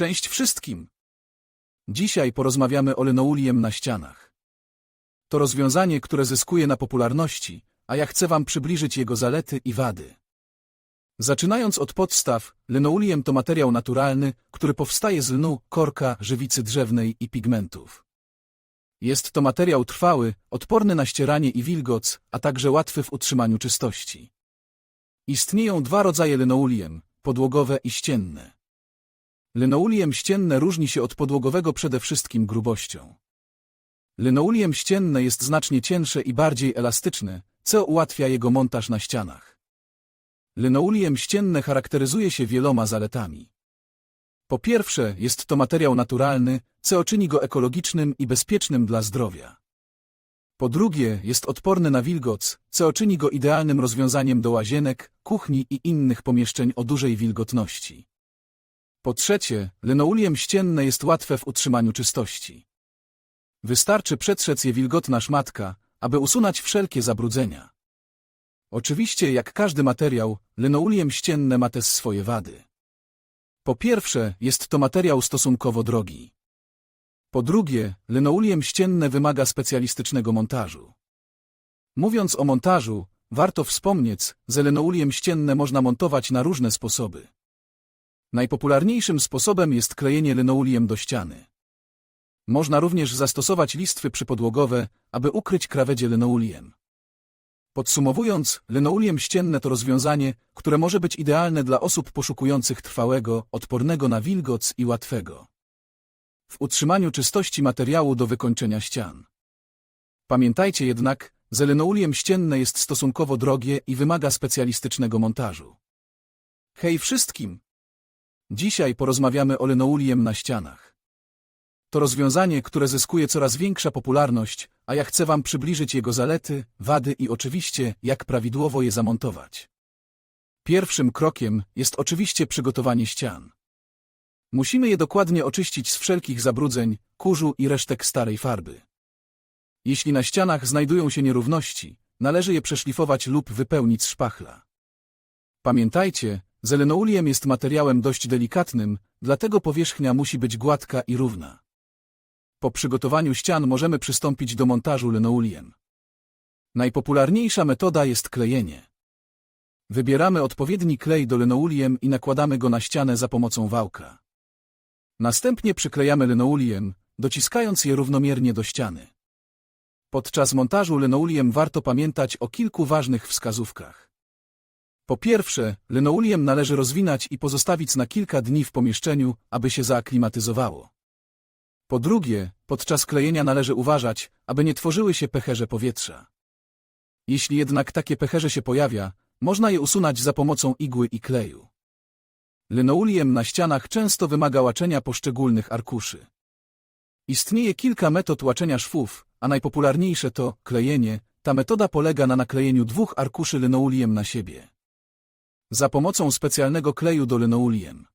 Cześć wszystkim! Dzisiaj porozmawiamy o linouliem na ścianach. To rozwiązanie, które zyskuje na popularności, a ja chcę Wam przybliżyć jego zalety i wady. Zaczynając od podstaw, linouliem to materiał naturalny, który powstaje z lnu, korka, żywicy drzewnej i pigmentów. Jest to materiał trwały, odporny na ścieranie i wilgoc, a także łatwy w utrzymaniu czystości. Istnieją dwa rodzaje linouliem, podłogowe i ścienne. Linouliem ścienne różni się od podłogowego przede wszystkim grubością. Linouliem ścienne jest znacznie cięższe i bardziej elastyczne, co ułatwia jego montaż na ścianach. Linouliem ścienne charakteryzuje się wieloma zaletami. Po pierwsze, jest to materiał naturalny, co czyni go ekologicznym i bezpiecznym dla zdrowia. Po drugie, jest odporny na wilgoc, co czyni go idealnym rozwiązaniem do łazienek, kuchni i innych pomieszczeń o dużej wilgotności. Po trzecie, linouliem ścienne jest łatwe w utrzymaniu czystości. Wystarczy przetrzeć je wilgotna szmatka, aby usunąć wszelkie zabrudzenia. Oczywiście, jak każdy materiał, linouliem ścienne ma też swoje wady. Po pierwsze, jest to materiał stosunkowo drogi. Po drugie, linouliem ścienne wymaga specjalistycznego montażu. Mówiąc o montażu, warto wspomnieć, że linouliem ścienne można montować na różne sposoby. Najpopularniejszym sposobem jest klejenie linouliem do ściany. Można również zastosować listwy przypodłogowe, aby ukryć krawędzie linouliem. Podsumowując, linouliem ścienne to rozwiązanie, które może być idealne dla osób poszukujących trwałego, odpornego na wilgoc i łatwego. W utrzymaniu czystości materiału do wykończenia ścian. Pamiętajcie jednak, że linouliem ścienne jest stosunkowo drogie i wymaga specjalistycznego montażu. Hej wszystkim! Dzisiaj porozmawiamy o linouliem na ścianach. To rozwiązanie, które zyskuje coraz większa popularność, a ja chcę Wam przybliżyć jego zalety, wady i oczywiście, jak prawidłowo je zamontować. Pierwszym krokiem jest oczywiście przygotowanie ścian. Musimy je dokładnie oczyścić z wszelkich zabrudzeń, kurzu i resztek starej farby. Jeśli na ścianach znajdują się nierówności, należy je przeszlifować lub wypełnić z szpachla. Pamiętajcie, że linouliem jest materiałem dość delikatnym, dlatego powierzchnia musi być gładka i równa. Po przygotowaniu ścian możemy przystąpić do montażu linouliem. Najpopularniejsza metoda jest klejenie. Wybieramy odpowiedni klej do linouliem i nakładamy go na ścianę za pomocą wałka. Następnie przyklejamy linouliem, dociskając je równomiernie do ściany. Podczas montażu linouliem warto pamiętać o kilku ważnych wskazówkach. Po pierwsze, linouliem należy rozwinać i pozostawić na kilka dni w pomieszczeniu, aby się zaaklimatyzowało. Po drugie, podczas klejenia należy uważać, aby nie tworzyły się pęcherze powietrza. Jeśli jednak takie pęcherze się pojawia, można je usunąć za pomocą igły i kleju. Linouliem na ścianach często wymaga łaczenia poszczególnych arkuszy. Istnieje kilka metod łaczenia szwów, a najpopularniejsze to klejenie. Ta metoda polega na naklejeniu dwóch arkuszy linouliem na siebie. Za pomocą specjalnego kleju do linouliem.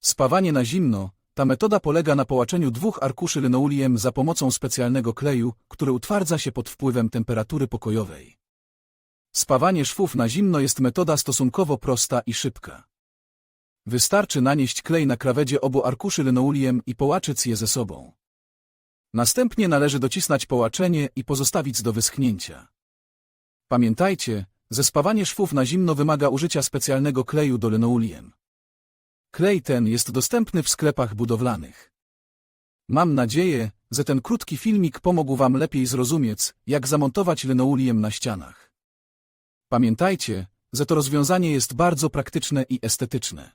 Spawanie na zimno. Ta metoda polega na połaczeniu dwóch arkuszy linouliem za pomocą specjalnego kleju, który utwardza się pod wpływem temperatury pokojowej. Spawanie szwów na zimno jest metoda stosunkowo prosta i szybka. Wystarczy nanieść klej na krawędzie obu arkuszy linouliem i połaczyć je ze sobą. Następnie należy docisnąć połaczenie i pozostawić do wyschnięcia. Pamiętajcie, że spawanie szwów na zimno wymaga użycia specjalnego kleju do linouliem. Klej ten jest dostępny w sklepach budowlanych. Mam nadzieję, że ten krótki filmik pomógł Wam lepiej zrozumieć, jak zamontować linouliem na ścianach. Pamiętajcie, że to rozwiązanie jest bardzo praktyczne i estetyczne.